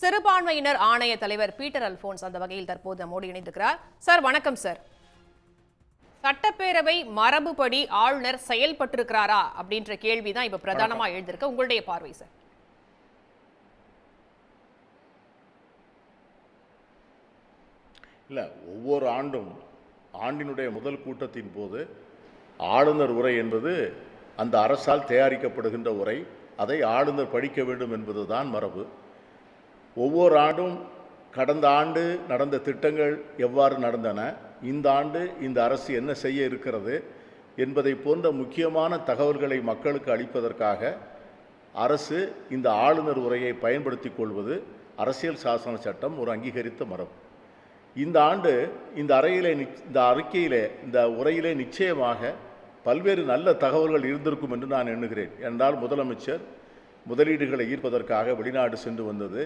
சிறுபான்மையினர் ஆணைய தலைவர் பீட்டர் அல்போன்ஸ் அந்த வகையில் தற்போது நம்மோடு இணைந்திருக்கிறார். சார் வணக்கம் சார். சட்டப்பேரவை மரபுப்படி ஆளுநர் செயல்பட்டிருக்கிறாரா அப்படின்ற கேள்வி தான் இப்ப பிரதானமா எழுந்திருக்கு. உங்களுடைய பார்வை சார். இல்லை ஒவ்வொரு ஆண்டும் ஆண்டினுடைய முதல் கூட்டத்தின் போது ஆளுநர் உரை என்பது அந்த அரசால் தயாரிக்கப்படுகின்ற உரை. அதை ஆளுநர் படிக்க வேண்டும் என்பதுதான் மரபு. ஒவ்வொரு ஆண்டும் கடந்த ஆண்டு நடந்த திட்டங்கள் எவ்வாறு நடந்தன? இந்த ஆண்டு இந்த அரசு என்ன செய்ய இருக்கிறது? என்பதை போன்ற முக்கியமான தகவல்களை மக்களுக்கு அளிப்பதற்காக அரசு இந்த ஆளுநர் உரையை பயன்படுத்தி கொள்வது அரசியல் சாசன சட்டம் ஒரு அங்கீகரித்த மரபு. இந்த ஆண்டு இந்த அறையிலே இந்த அறிக்கையிலே இந்த உரையிலே நிச்சயமாக பல்வேறு நல்ல தகவல்கள் இருந்திருக்கும் என்று நான் எண்ணுகிறேன். என்றால் முதலமைச்சர் முதலீடுகளை ஈர்ப்பதற்காக வெளிநாடு சென்று வந்தது.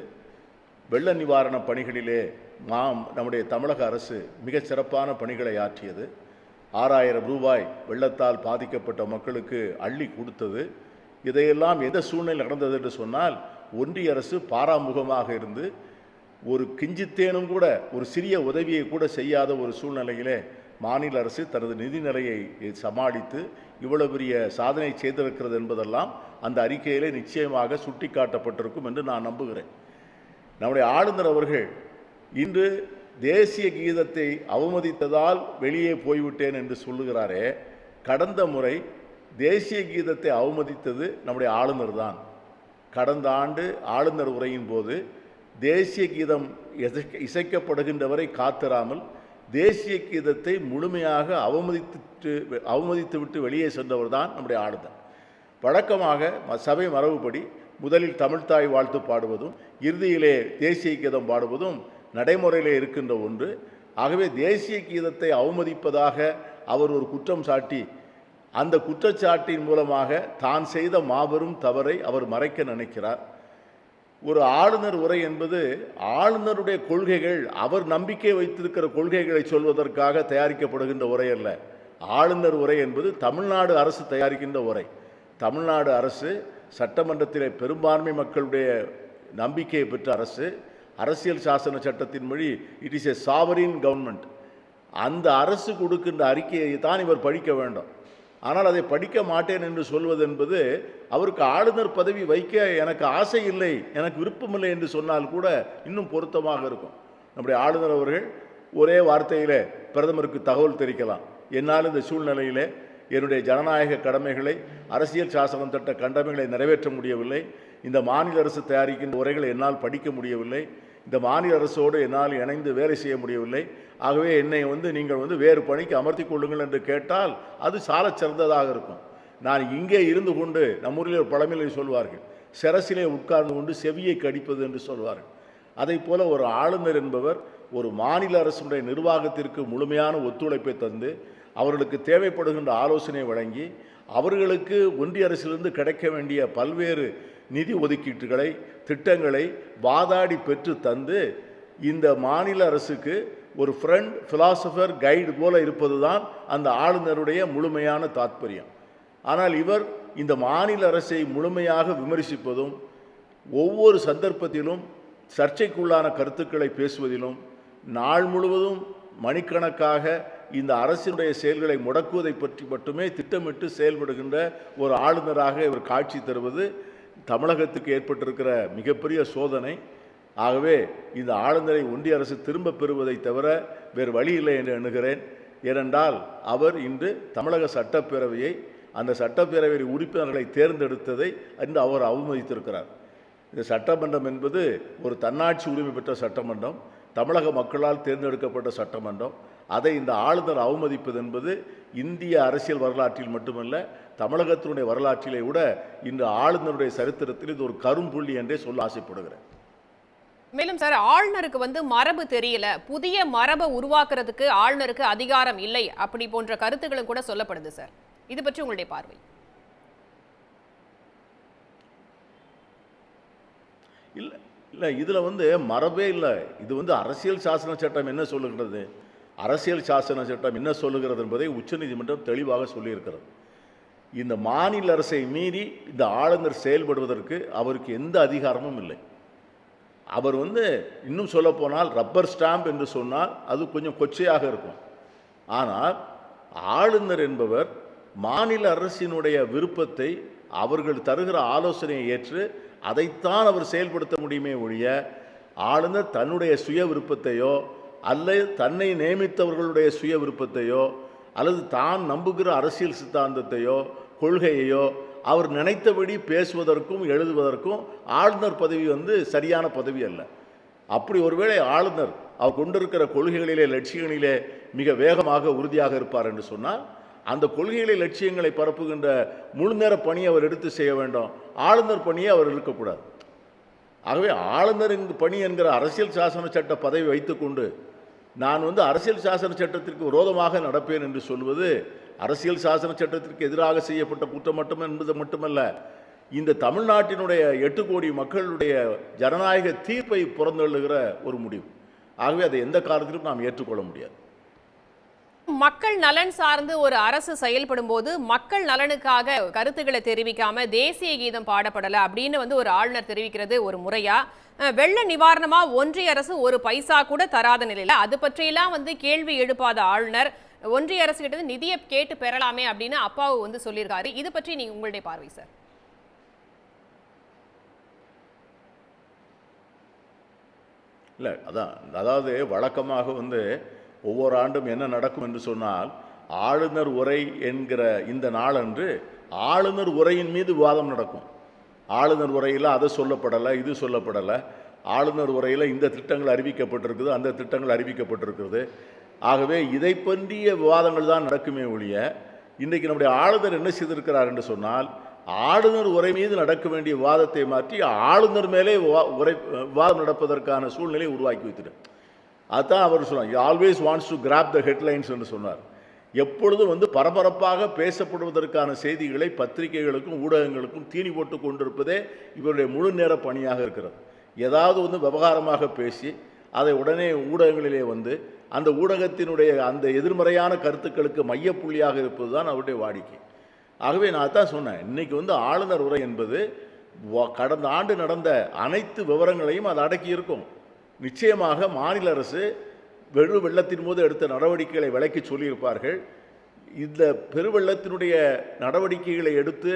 வெள்ள நிவாரண பணிகளிலே நாம் நம்முடைய தமிழக அரசு மிக சிறப்பான பணிகளை ஆற்றியது. ஆறாயிரம் ரூபாய் வெள்ளத்தால் பாதிக்கப்பட்ட மக்களுக்கு அள்ளி கொடுத்தது. இதையெல்லாம் எந்த சூழ்நிலை நடந்தது என்று சொன்னால் ஒன்றிய அரசு பாராமுகமாக இருந்து ஒரு கிஞ்சித்தேனும் கூட ஒரு சிறிய உதவியை கூட செய்யாத ஒரு சூழ்நிலையிலே மாநில அரசு தனது நிதி நிலையை சமாளித்து இவ்வளவு பெரிய சாதனை செய்திருக்கிறது என்பதெல்லாம் அந்த அறிக்கையிலே நிச்சயமாக சுட்டிக்காட்டப்பட்டிருக்கும் என்று நான் நம்புகிறேன். நம்முடைய ஆளுநர் அவர்கள் இன்று தேசிய கீதத்தை அவமதித்ததால் வெளியே போய்விட்டேன் என்று சொல்லுகிறாரே கடந்த முறை தேசிய கீதத்தை அவமதித்தது நம்முடைய ஆளுநர் தான். கடந்த ஆண்டு ஆளுநர் உரையின் போது தேசிய கீதம் இசைக்க- இசைக்கப்படுகின்ற வரை காத்திராமல் தேசிய கீதத்தை முழுமையாக அவமதித்து அவமதித்துவிட்டு வெளியே சென்றவர் தான் நம்முடைய ஆளுநர். வழக்கமாக சபை மரபுப்படி முதலில் தமிழ்த்தாய் வாழ்த்து பாடுவதும் இறுதியிலே தேசிய கீதம் பாடுவதும் நடைமுறையிலே இருக்கின்ற ஒன்று. ஆகவே தேசிய கீதத்தை அவமதிப்பதாக அவர் ஒரு குற்றம் சாட்டி அந்த குற்றச்சாட்டின் மூலமாக தான் செய்த மாபெரும் தவறை அவர் மறைக்க நினைக்கிறார். ஒரு ஆளுநர் உரை என்பது ஆளுநருடைய கொள்கைகள் அவர் நம்பிக்கை வைத்திருக்கிற கொள்கைகளை சொல்வதற்காக தயாரிக்கப்படுகின்ற உரை அல்ல. ஆளுநர் உரை என்பது தமிழ்நாடு அரசு தயாரிக்கின்ற உரை. தமிழ்நாடு அரசு சட்டமன்றத்திலே பெரும்பான்மை மக்களுடைய நம்பிக்கையை பெற்ற அரசு அரசியல் சாசன சட்டத்தின் மொழி it is a sovereign government அந்த அரசு கொடுக்கின்ற அறிக்கையை தான் இவர் படிக்க வேண்டும். ஆனால் அதை படிக்க மாட்டேன் என்று சொல்வது என்பது அவருக்கு ஆளுநர் பதவி வைக்க எனக்கு ஆசை இல்லை எனக்கு விருப்பமில்லை என்று சொன்னால் கூட இன்னும் பொருத்தமாக இருக்கும். நம்முடைய ஆளுநர் அவர்கள் ஒரே வார்த்தையிலே பிரதமருக்கு தகவல் தெரிவிக்கலாம். என்னால் இந்த சூழ்நிலையிலே என்னுடைய ஜனநாயக கடமைகளை அரசியல் சாசனம் தட்ட கடமைகளை நிறைவேற்ற முடியவில்லை. இந்த மாநில அரசு தயாரிக்கின்ற உரைகளை என்னால் படிக்க முடியவில்லை. இந்த மாநில அரசோடு என்னால் இணைந்து வேலை செய்ய முடியவில்லை. ஆகவே என்னை வந்து நீங்கள் வந்து வேறு பணிக்கு அமர்த்தி கொள்ளுங்கள் என்று கேட்டால் அது சாலச்சிறந்ததாக இருக்கும். நான் இங்கே இருந்து கொண்டு நம்மூரில் ஒரு பழமையிலே சொல்வார்கள் சிரசிலே உட்கார்ந்து கொண்டு செவியை கடிப்பது என்று சொல்வார்கள். அதை போல ஒரு ஆளுநர் என்பவர் ஒரு மாநில அரசுடைய நிர்வாகத்திற்கு முழுமையான ஒத்துழைப்பை தந்து அவர்களுக்கு தேவைப்படுகின்ற ஆலோசனை வழங்கி அவர்களுக்கு ஒன்றிய அரசிலிருந்து கிடைக்க வேண்டிய பல்வேறு நிதி ஒதுக்கீட்டுகளை திட்டங்களை வாதாடி பெற்று தந்து இந்த மாநில அரசுக்கு ஒரு ஃப்ரெண்ட் ஃபிலாசபர் கைடு போல இருப்பது தான் அந்த ஆளுநருடைய முழுமையான தாத்பரியம். ஆனால் இவர் இந்த மாநில அரசை முழுமையாக விமர்சிப்பதும் ஒவ்வொரு சந்தர்ப்பத்திலும் சர்ச்சைக்குள்ளான கருத்துக்களை பேசுவதிலும் நாள் முழுவதும் மணிக்கணக்காக இந்த அரசினுடைய செயல்களை முடக்குவதை பற்றி மட்டுமே திட்டமிட்டு செயல்படுகின்ற ஒரு ஆளுநராக இவர் காட்சி தருவது தமிழகத்துக்கு ஏற்பட்டிருக்கிற மிகப்பெரிய சோதனை. ஆகவே இந்த ஆளுநரை ஒன்றிய அரசு திரும்ப பெறுவதை தவிர வேறு வழி இல்லை என்று எண்ணுகிறேன். ஏனென்றால் அவர் இன்று தமிழக சட்டப்பேரவையை அந்த சட்டப்பேரவை உறுப்பினர்களை தேர்ந்தெடுத்ததை இன்று அவர் அவமதித்திருக்கிறார். இந்த சட்டமன்றம் என்பது ஒரு தன்னாட்சி உரிமை பெற்ற சட்டமன்றம். தமிழக மக்களால் தேர்ந்தெடுக்கப்பட்ட சட்டமன்றம். அதை இந்த ஆளுநர் அவமதிப்பது என்பது இந்திய அரசியல் வரலாற்றில் மட்டுமல்ல தமிழகத்தினுடைய வரலாற்றிலே கூட இன்று ஆளுநருடைய சரித்திரத்தில் இது ஒரு கரும்புள்ளி என்றே சொல்ல ஆசைப்படுகிறேன். மேலும் சார் ஆளுநருக்கு வந்து மரபு தெரியல. புதிய மரபை உருவாக்குறதுக்கு ஆளுநருக்கு அதிகாரம் இல்லை அப்படி போன்ற கருத்துக்களும் கூட சொல்லப்படுது சார். இது பற்றி உங்களுடைய பார்வை. இல்லை இல்லை இதில் வந்து மரபே இல்லை. இது வந்து அரசியல் சாசன சட்டம் என்ன சொல்லுகிறது? அரசியல் சாசன சட்டம் என்ன சொல்லுகிறது என்பதை உச்சநீதிமன்றம் தெளிவாக சொல்லியிருக்கிறது. இந்த மாநில அரசை மீறி இந்த ஆளுநர் செயல்படுவதற்கு அவருக்கு எந்த அதிகாரமும் இல்லை. அவர் வந்து இன்னும் சொல்லப்போனால் ரப்பர் ஸ்டாம்ப் என்று சொன்னால் அது கொஞ்சம் கொச்சையாக இருக்கும். ஆனால் ஆளுநர் என்பவர் மாநில அரசினுடைய விருப்பத்தை அவர்கள் தருகிற ஆலோசனையை ஏற்று அதைத்தான் அவர் செயல்படுத்த முடியுமே ஒழிய ஆளுநர் தன்னுடைய சுய விருப்பத்தையோ அல்லது தன்னை நியமித்தவர்களுடைய சுய விருப்பத்தையோ அல்லது தான் நம்புகிற அரசியல் சித்தாந்தத்தையோ கொள்கையையோ அவர் நினைத்தபடி பேசுவதற்கும் எழுதுவதற்கும் ஆளுநர் பதவி வந்து சரியான பதவி அல்ல. அப்படி ஒருவேளை ஆளுநர் அவர் கொண்டிருக்கிற கொள்கைகளிலே லட்சியங்களிலே மிக வேகமாக உறுதியாக இருப்பார் என்று சொன்னால் அந்த கொள்கைகளை லட்சியங்களை பரப்புகின்ற முழு நேர பணியை அவர் எடுத்து செய்ய வேண்டும். ஆளுநர் பணியை அவர் இருக்கக்கூடாது ஆகவே ஆளுநர் பணி என்கிற அரசியல் சாசன சட்ட பதவி வைத்துக்கொண்டு நான் வந்து அரசியல் சாசன சட்டத்திற்கு விரோதமாக நடப்பேன் என்று சொல்வது அரசியல் சாசன சட்டத்திற்கு எதிராக செய்யப்பட்ட குற்றம் மட்டும் என்பது மட்டுமல்ல இந்த தமிழ்நாட்டினுடைய எட்டு கோடி மக்களுடைய ஜனநாயக தீர்ப்பை புறந்தள்ளுகிற ஒரு முடிவு. ஆகவே அதை எந்த காலத்திலும் நாம் ஏற்றுக்கொள்ள முடியாது. மக்கள் நலன் சார்ந்து ஒரு அரசு செயல்படும் போது மக்கள் நலனுக்காக கருத்துக்களை தெரிவிக்காம தேசிய கீதம் பாடப்படல அப்படின்னு வந்து ஒரு ஆளுநர் தெரிவிக்கிறது ஒரு முறையா? வெள்ள நிவாரணமா ஒன்றிய அரசு ஒரு பைசா கூட தராத நிலையில அது பற்றியெல்லாம் வந்து கேள்வி எழுப்பாத ஆளுநர் ஒன்றிய அரசு கிட்ட நிதியை கேட்டு பெறலாமே அப்படின்னு அப்பாவு வந்து சொல்லியிருக்காரு. இது பற்றி நீங்க உங்களுடைய பார்வை சார். இல்லை அதான் அதாவது வழக்கமாக வந்து ஒவ்வொரு ஆண்டும் என்ன நடக்கும் என்று சொன்னால் ஆளுநர் உரை என்கிற இந்த நாளன்று ஆளுநர் உரையின் மீது விவாதம் நடக்கும். ஆளுநர் உரையில் அதை சொல்லப்படலை இது சொல்லப்படலை. ஆளுநர் உரையில் இந்த திட்டங்கள் அறிவிக்கப்பட்டிருக்குது அந்த திட்டங்கள் அறிவிக்கப்பட்டிருக்கிறது. ஆகவே இதை பற்றிய விவாதங்கள் தான் நடக்குமே ஒழிய இன்றைக்கு நம்முடைய ஆளுநர் என்ன செய்திருக்கிறார் என்று சொன்னால் ஆளுநர் உரை மீது நடக்க வேண்டிய விவாதத்தை மாற்றி ஆளுநர் மேலே உரை விவாதம் நடப்பதற்கான சூழ்நிலையை உருவாக்கி வைத்திருக்கிறார் அதுதான் அவர் சொன்னார் always wants to grab the headlines என்று சொன்னார். எப்பொழுதும் வந்து பரபரப்பாக பேசப்படுவதற்கான செய்திகளை பத்திரிகைகளுக்கும் ஊடகங்களுக்கும் தீனி போட்டு கொண்டிருப்பதே இவருடைய முழு நேர பணியாக இருக்கிறது. ஏதாவது வந்து விவகாரமாக பேசி அதை உடனே ஊடகங்களிலே வந்து அந்த ஊடகத்தினுடைய அந்த எதிர்மறையான கருத்துக்களுக்கு மையப்புள்ளியாக இருப்பது தான் அவருடைய வாடிக்கை. ஆகவே நான் தான் சொன்னேன் இன்றைக்கி வந்து ஆளுநர் உரை என்பது கடந்த ஆண்டு நடந்த அனைத்து விவரங்களையும் அது அடக்கி இருக்கும் நிச்சயமாக மாநில அரசு வெறு வெள்ளத்தின் போது எடுத்த நடவடிக்கைகளை விலக்கி சொல்லியிருப்பார்கள். இந்த பெருவெள்ளத்தினுடைய நடவடிக்கைகளை எடுத்து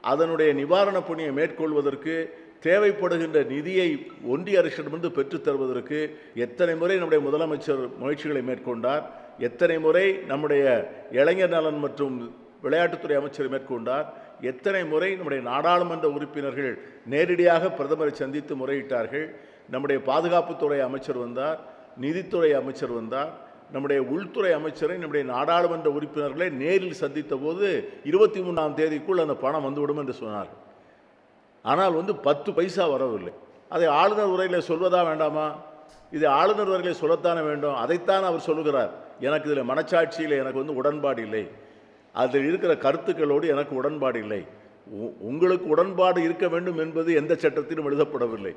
அதனுடைய நிவாரணப் பணியை மேற்கொள்வதற்கு தேவைப்படுகின்ற நிதியை ஒன்றிய அரசிடமிருந்து பெற்றுத் தருவதற்கு எத்தனை முறை நம்முடைய முதலமைச்சர் முயற்சிகளை மேற்கொண்டார் எத்தனை முறை நம்முடைய இளைஞர் நலன் மற்றும் விளையாட்டுத்துறை அமைச்சர் மேற்கொண்டார் எத்தனை முறை நம்முடைய நாடாளுமன்ற உறுப்பினர்கள் நேரடியாக பிரதமரை சந்தித்து முறையிட்டார்கள்? நம்முடைய பாதுகாப்புத்துறை அமைச்சர் வந்தார் நிதித்துறை அமைச்சர் வந்தார் நம்முடைய உள்துறை அமைச்சரை நம்முடைய நாடாளுமன்ற உறுப்பினர்களை நேரில் சந்தித்த போது இருபத்தி மூணாம் தேதிக்குள் அந்த பணம் வந்துவிடும் என்று சொன்னார்கள். ஆனால் வந்து பத்து பைசா வரவில்லை. அதை ஆளுநர் உரையில் சொல்வதா வேண்டாமா? இது ஆளுநர் உரையில் சொல்லத்தானே வேண்டும்? அதைத்தான் அவர் சொல்லுகிறார். எனக்கு இதில் மனச்சாட்சியில் எனக்கு வந்து உடன்பாடு இல்லை. அதில் இருக்கிற கருத்துக்களோடு எனக்கு உடன்பாடு இல்லை. உ- உங்களுக்கு உடன்பாடு இருக்க வேண்டும் என்பது எந்த சட்டத்திலும் எழுதப்படவில்லை.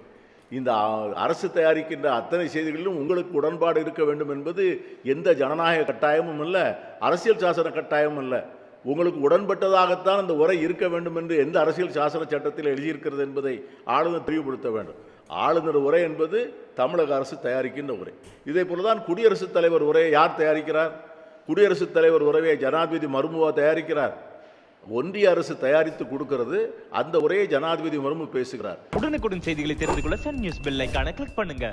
இந்த அரசு தயாரிக்கின்ற அத்தனை செய்திகளிலும் உங்களுக்கு உடன்பாடு இருக்க வேண்டும் என்பது எந்த ஜனநாயக கட்டாயமும் இல்லை அரசியல் சாசன கட்டாயமும் இல்லை உங்களுக்கு உடன்பட்டதாகத்தான் அந்த உரை இருக்க வேண்டும் என்று எந்த அரசியல் சாசன சட்டத்தில் எழுதியிருக்கிறது என்பதை ஆளுநர் தெளிவுபடுத்த வேண்டும். ஆளுநர் உரை என்பது தமிழக அரசு தயாரிக்கின்ற உரை. இதே போலதான் குடியரசுத் தலைவர் உரையை யார் தயாரிக்கிறார்? குடியரசுத் தலைவர் உரையை ஜனாதிபதி மருமுவா தயாரிக்கிறார். ஒன்றிய அரசு தயாரித்து கொடுக்கிறது. அந்த உரையை ஜனாதிபதி மருமு பேசுகிறார். உடனுக்குடன் செய்திகளை தெரிந்து கொள்ள சன் நியூஸ் பெல் ஐக்கான கிளிக் பண்ணுங்க.